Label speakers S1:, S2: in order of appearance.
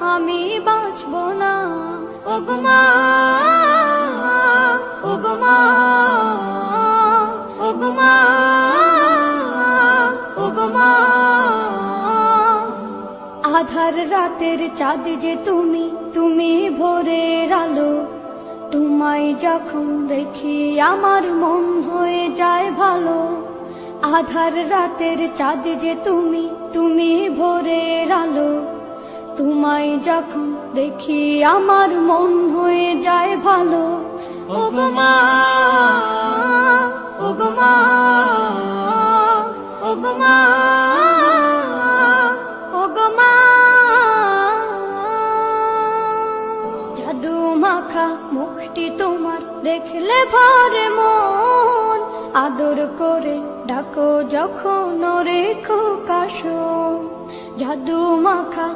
S1: আমি বাঁচব না। ওগমা ওগমা ওগমা ওগমা আধার রাতের চাঁদ যে তুমি তুমি ভোরের আলো। তোমায় যখন দেখি আমার মন হয়ে যায় ভালো। আধার রাতের চাঁদ যে তুমি তুমি ভোরের আলো। তোমায় যখন দেখি আমার মন হয়ে যায় ভালো। ওগমা ওগমা ওগমা ওগমা জাদু মাখা মুখটি তোমার দেখলে ভরে মন। আদর করে ডাকো যখন রেখো কাশো জাদু মাখা